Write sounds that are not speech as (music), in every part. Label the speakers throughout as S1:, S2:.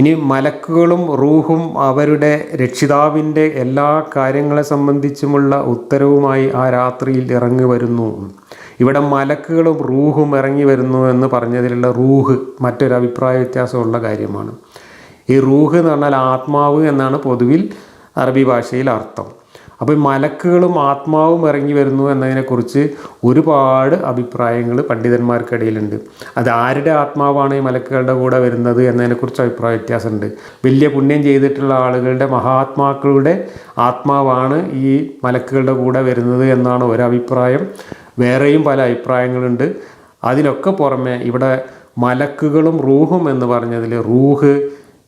S1: ഇനി മലക്കുകളും റൂഹും അവരുടെ രക്ഷിതാവിന്റെ എല്ലാ കാര്യങ്ങളെ സംബന്ധിച്ചുമുള്ള ഉത്തരവുമായി ആ രാത്രിയിൽ ഇറങ്ങി വരുന്നു. ഇവിടെ മലക്കുകളും റൂഹും ഇറങ്ങി വരുന്നു എന്ന് പറഞ്ഞതിലുള്ള റൂഹ് മറ്റൊരു അഭിപ്രായ വ്യത്യാസമുള്ള കാര്യമാണ്. ഈ റൂഹ് എന്ന് പറഞ്ഞാൽ ആത്മാവ് എന്നാണ് പൊതുവിൽ അറബി ഭാഷയിൽ അർത്ഥം. അപ്പോൾ ഈ മലക്കുകളും ആത്മാവും ഇറങ്ങി വരുന്നു എന്നതിനെക്കുറിച്ച് ഒരുപാട് അഭിപ്രായങ്ങൾ പണ്ഡിതന്മാർക്കിടയിലുണ്ട്. അത് ആരുടെ ആത്മാവാണ് ഈ മലക്കുകളുടെ കൂടെ വരുന്നത് എന്നതിനെക്കുറിച്ച് അഭിപ്രായ വ്യത്യാസമുണ്ട്. വലിയ പുണ്യം ചെയ്തിട്ടുള്ള ആളുകളുടെ മഹാത്മാക്കളുടെ ആത്മാവാണ് ഈ മലക്കുകളുടെ കൂടെ വരുന്നത് എന്നാണ് ഒരഭിപ്രായം. വേറെയും പല അഭിപ്രായങ്ങളുണ്ട്. അതിനൊക്കെ പുറമെ ഇവിടെ മലക്കുകളും റൂഹും എന്ന് പറഞ്ഞതിൽ റൂഹ്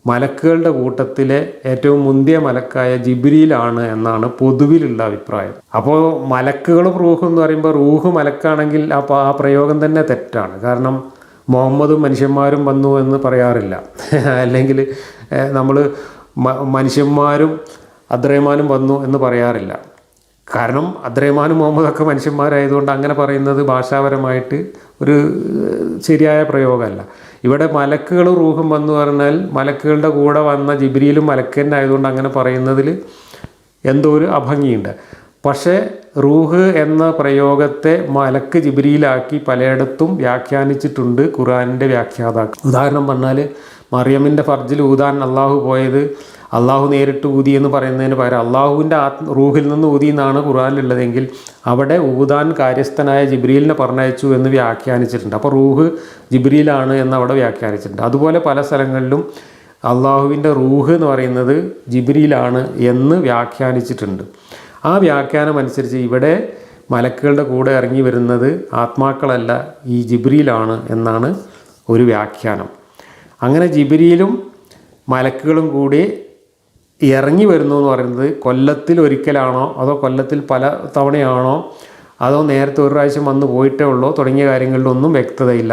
S1: മലക്കുകളുടെ കൂട്ടത്തിലെ ഏറ്റവും മുന്തിയ മലക്കായ ജിബിരിയിലാണ് എന്നാണ് പൊതുവിലുള്ള അഭിപ്രായം. അപ്പോൾ മലക്കുകൾ റൂഹ് എന്ന് പറയുമ്പോൾ റൂഹ് മലക്കാണെങ്കിൽ ആ ആ പ്രയോഗം തന്നെ തെറ്റാണ്. കാരണം മുഹമ്മദും മനുഷ്യന്മാരും വന്നു എന്ന് പറയാറില്ല. (laughs) അല്ലെങ്കിൽ നമ്മൾ മനുഷ്യന്മാരും അദ്രഹ്മാനും വന്നു എന്ന് പറയാറില്ല. കാരണം അദ്രഹ്മാനും മുഹമ്മദൊക്കെ മനുഷ്യന്മാരായതുകൊണ്ട് അങ്ങനെ പറയുന്നത് ഭാഷാപരമായിട്ട് ഒരു ശരിയായ പ്രയോഗമല്ല. ഇവിടെ മലക്കുകൾ റൂഹും എന്ന് പറഞ്ഞാൽ മലക്കുകളുടെ കൂടെ വന്ന ജിബ്രിയിലും മലക്കന്നെ ആയതുകൊണ്ട് അങ്ങനെ പറയുന്നതിൽ എന്തോ ഒരു അഭംഗിയുണ്ട്. പക്ഷേ റൂഹ് എന്ന പ്രയോഗത്തെ മലക്ക് ജിബ്രിയിലാക്കി പലയിടത്തും വ്യാഖ്യാനിച്ചിട്ടുണ്ട് ഖുറാനിന്റെ വ്യാഖ്യാതാക്കൾ. ഉദാഹരണം പറഞ്ഞാൽ മറിയമിന്റെ ഫർജിൽ ഊതാൻ അള്ളാഹു പോയത് അള്ളാഹു നേരിട്ട് ഊതി എന്ന് പറയുന്നതിന് പകരം അള്ളാഹുവിന്റെ ആത്മ റൂഹിൽ നിന്ന് ഊതി എന്നാണ് ഖുറാനിലുള്ളതെങ്കിൽ അവിടെ ഊതാൻ കാര്യസ്ഥനായ ജിബ്രീലിനെ പറഞ്ഞയച്ചു എന്ന് വ്യാഖ്യാനിച്ചിട്ടുണ്ട്. അപ്പോൾ റൂഹ് ജിബ്രീലാണ് എന്ന് അവിടെ വ്യാഖ്യാനിച്ചിട്ടുണ്ട്. അതുപോലെ പല സ്ഥലങ്ങളിലും അള്ളാഹുവിന്റെ റൂഹ് എന്ന് പറയുന്നത് ജിബ്രീലാണ് എന്ന് വ്യാഖ്യാനിച്ചിട്ടുണ്ട്. ആ വ്യാഖ്യാനം അനുസരിച്ച് ഇവിടെ മലക്കുകളുടെ കൂടെ ഇറങ്ങി വരുന്നത് ആത്മാക്കളല്ല ഈ ജിബ്രീലാണ് എന്നാണ് ഒരു വ്യാഖ്യാനം. അങ്ങനെ ജിബിരിയിലും മലക്കുകളും കൂടി ഇറങ്ങി വരുന്നു എന്ന് പറയുന്നത് കൊല്ലത്തിൽ ഒരിക്കലാണോ അതോ കൊല്ലത്തിൽ പല തവണയാണോ? അതോ നേരത്തെ ഒരു പ്രാവശ്യം വന്ന് പോയിട്ടേ ഉള്ളോ? തുടങ്ങിയ കാര്യങ്ങളിലൊന്നും വ്യക്തതയില്ല.